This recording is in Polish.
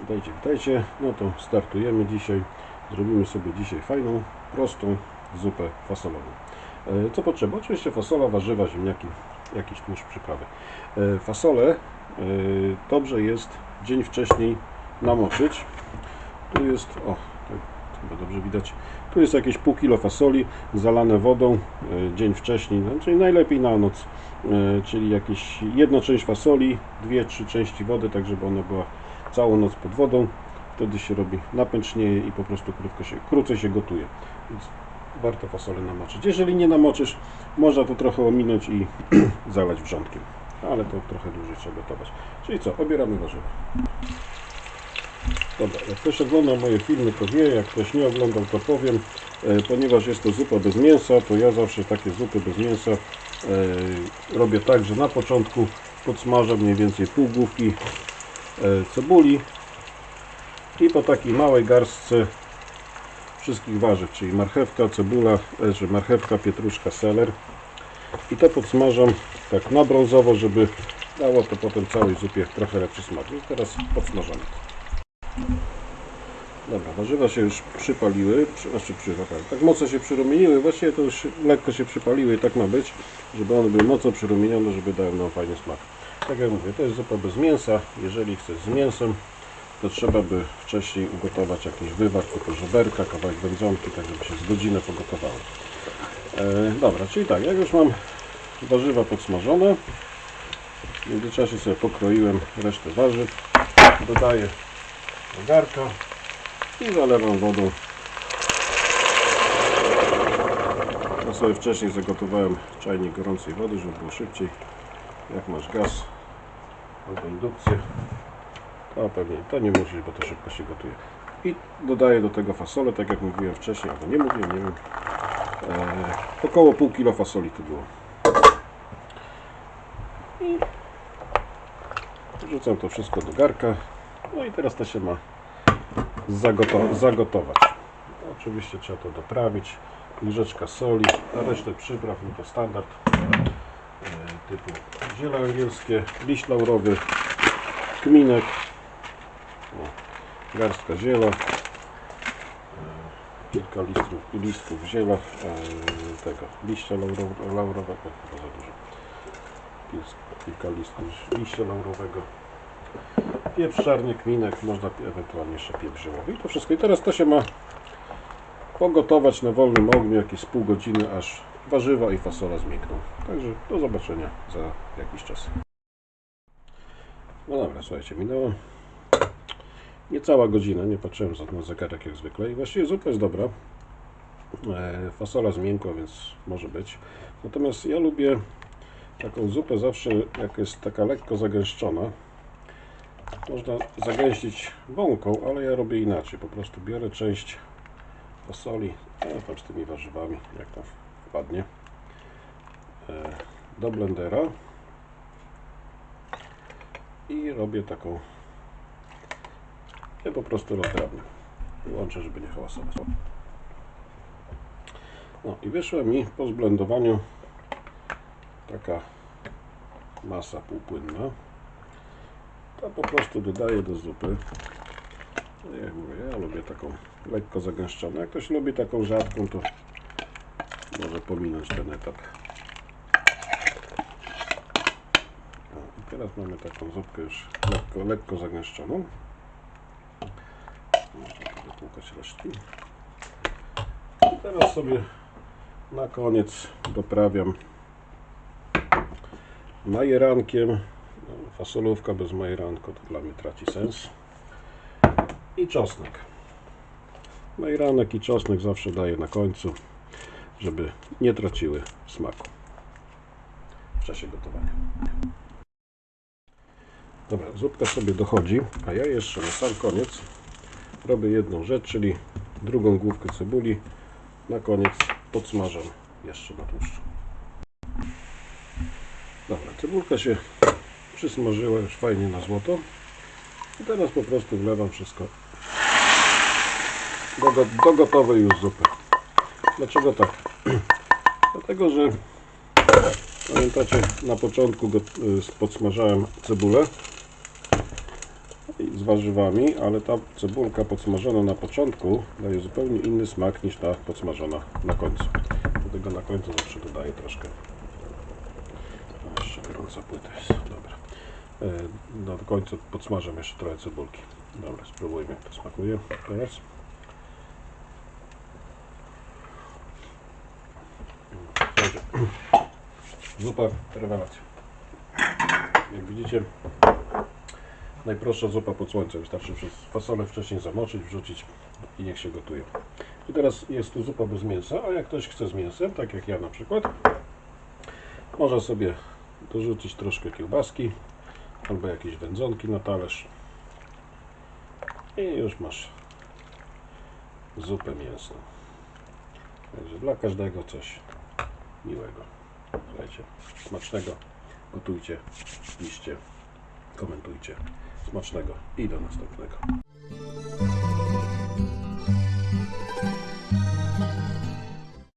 Witajcie, witajcie. No to startujemy dzisiaj. Zrobimy sobie dzisiaj fajną, prostą zupę fasolową. E, Co potrzeba? Oczywiście fasola, warzywa, ziemniaki, jakiś tłuszcz przyprawy. E, Fasolę e, dobrze jest dzień wcześniej namoczyć. Tu jest, o, to chyba dobrze widać. Tu jest jakieś pół kilo fasoli zalane wodą dzień wcześniej, no, czyli najlepiej na noc. Czyli jakieś jedna część fasoli, dwie, trzy części wody, tak żeby ona była całą noc pod wodą. Wtedy się robi napęcznieje i po prostu krótko się, krócej się gotuje. Więc warto fasolę namoczyć. Jeżeli nie namoczysz, można to trochę ominąć i zalać wrzątkiem. Ale to trochę dłużej trzeba gotować. Czyli co, obieramy warzywa. Dobra, jak ktoś ogląda moje filmy, to wie, jak ktoś nie oglądał, to powiem. E, ponieważ jest to zupa bez mięsa, to ja zawsze takie zupy bez mięsa e, robię tak, że na początku podsmażam mniej więcej pół główki cebuli i po takiej małej garstce wszystkich warzyw, czyli marchewka, cebula, e, że marchewka, pietruszka, seler i to podsmażam tak na brązowo, żeby dało to potem całej zupie trochę lepszy smak. I teraz podsmażamy. Dobra, warzywa się już przypaliły, przy, znaczy przypaliły, tak mocno się przyrumieniły, właściwie to już lekko się przypaliły i tak ma być, żeby one były mocno przyrumienione, żeby dały nam fajny smak. Tak jak mówię, to jest zupa bez mięsa, jeżeli chcesz z mięsem, to trzeba by wcześniej ugotować jakiś wywar, typu żeberka, kawałek wędzonki, tak żeby się z godzinę pogotowało. E, dobra, czyli tak, jak już mam warzywa podsmażone, w międzyczasie sobie pokroiłem resztę warzyw, dodaję do garka i zalewam wodą. Ja sobie wcześniej zagotowałem czajnik gorącej wody, żeby było szybciej. Jak masz gaz albo indukcję, to pewnie to nie musisz, bo to szybko się gotuje. I dodaję do tego fasolę, tak jak mówiłem wcześniej, albo nie mówiłem, nie wiem. E, około pół kilo fasoli tu było. I wrzucam to wszystko do garka. No i teraz to się ma zagoto zagotować. Oczywiście trzeba to doprawić. Łyżeczka soli, a resztę przypraw no to standard typu ziele angielskie, liść laurowy, kminek, garstka ziela, e, kilka listów, listków ziela, e, tego liścia lauro- laurowego, chyba za dużo, kilka listków liścia laurowego, pieprz czarny, kminek, można ewentualnie jeszcze pieprz. I to wszystko. I teraz to się ma pogotować na wolnym ogniu jakieś pół godziny, aż warzywa i fasola zmiękną. Także do zobaczenia za jakiś czas. No dobra, słuchajcie, minęło niecała godzina, nie patrzyłem na zegarek jak zwykle i właściwie zupa jest dobra. E, fasola zmiękła, więc może być. Natomiast ja lubię taką zupę zawsze, jak jest taka lekko zagęszczona, można zagęścić wąką, ale ja robię inaczej. Po prostu biorę część fasoli, a tam z tymi warzywami, jak tam wpadnie, e, do blendera i robię taką, ja po prostu rozdrabnię. Wyłączę, żeby nie hałasować. No i wyszła mi po zblendowaniu taka masa półpłynna to po prostu dodaję do zupy. No Jak mówię, ja lubię taką lekko zagęszczoną. Jak ktoś lubi taką rzadką, to może pominąć ten etap. No, i teraz mamy taką zupkę już lekko, lekko zagęszczoną. Można wypłukać resztki. I teraz sobie na koniec doprawiam majerankiem no, fasolówka bez majeranku to dla mnie traci sens. I czosnek. Majeranek i czosnek zawsze daję na końcu, żeby nie traciły smaku w czasie gotowania. Dobra, zupka sobie dochodzi, a ja jeszcze na sam koniec robię jedną rzecz, czyli drugą główkę cebuli na koniec podsmażam jeszcze na tłuszczu. Dobra, cebulka się przysmażyła już fajnie na złoto. I teraz po prostu wlewam wszystko do, do gotowej już zupy. Dlaczego tak? Dlatego, że pamiętacie na początku go, y, podsmażałem cebulę z warzywami, ale ta cebulka podsmażona na początku daje zupełnie inny smak niż ta podsmażona na końcu. Dlatego na końcu zawsze dodaję troszkę. A, jeszcze gorąca płyta jest. Dobra. E, Na końcu podsmażam jeszcze trochę cebulki. Dobra, spróbujmy jak to smakuje teraz. Słuchajcie, zupa rewelacja. Jak widzicie, najprostsza zupa pod słońcem. Wystarczy przez fasolę wcześniej zamoczyć, wrzucić i niech się gotuje. I teraz jest tu zupa bez mięsa, a jak ktoś chce z mięsem, tak jak ja na przykład, może sobie dorzucić troszkę kiełbaski albo jakieś wędzonki na talerz i już masz zupę mięsną. Także dla każdego coś miłego. Słuchajcie, smacznego. Gotujcie, piszcie, komentujcie. Smacznego i do następnego.